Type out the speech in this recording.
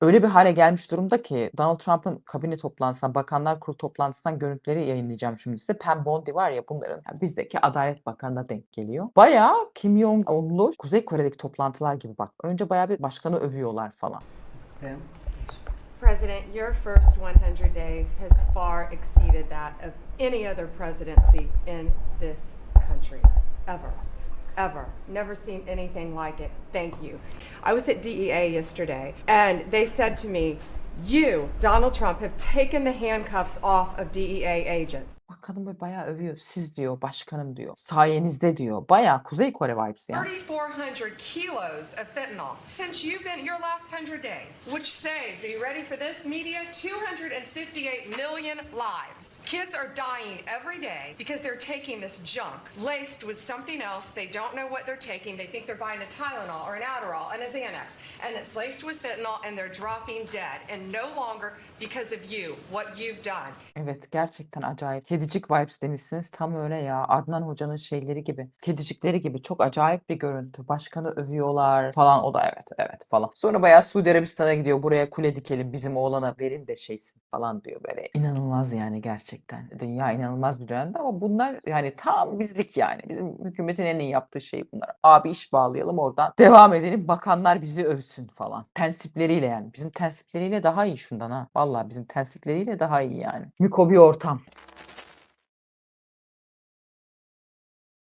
öyle bir hale gelmiş durumda ki Donald Trump'ın kabine toplantısından, bakanlar kurulu toplantısından görüntüleri yayınlayacağım şimdi size. Pam Bondi var ya bunların yani bizdeki Adalet Bakanı'na denk geliyor. Bayağı Kim Jong-un'lu Kuzey Kore'deki toplantılar gibi bak. Önce bayağı bir başkanı övüyorlar falan. Pam? President, your first 100 days has far exceeded that of any other presidency in this country, ever. Ever. Never seen anything like it. Thank you. I was at DEA yesterday, and they said to me, You, Donald Trump, have taken the handcuffs off of DEA agents. Bak kadın böyle bayağı övüyor. Siz diyor, başkanım diyor. Sayenizde diyor. Bayağı Kuzey Kore vibes yani. 3,400 kilos of fentanyl since you've been your last 100 days, which saved, are you ready for this, media? 258 million lives. Kids are dying every day because they're taking this junk laced with something else. They don't know what they're taking. They think they're buying a Tylenol or an Adderall and a Xanax, and it's laced with fentanyl, and they're dropping dead. And no longer because of you, what you've done. Evet gerçekten acayip. Kedicik vibes demişsiniz. Tam öyle ya. Adnan Hoca'nın şeyleri gibi. Kedicikleri gibi. Çok acayip bir görüntü. Başkanı övüyorlar falan. O da evet evet falan. Sonra bayağı Suudi Arabistan'a gidiyor. Buraya kule dikelim. Bizim oğlana verin de şeysin falan diyor böyle. İnanılmaz yani gerçekten. Dünya inanılmaz bir dönemde ama bunlar yani tam bizlik yani. Bizim hükümetin en iyi yaptığı şey bunlar. Abi iş bağlayalım oradan. Devam edelim. Bakanlar bizi övsün falan. Tensipleriyle yani. Bizim tensipleriyle daha iyi şundan ha. Vallahi bizim tensipleriyle daha iyi yani. Mikobi ortam.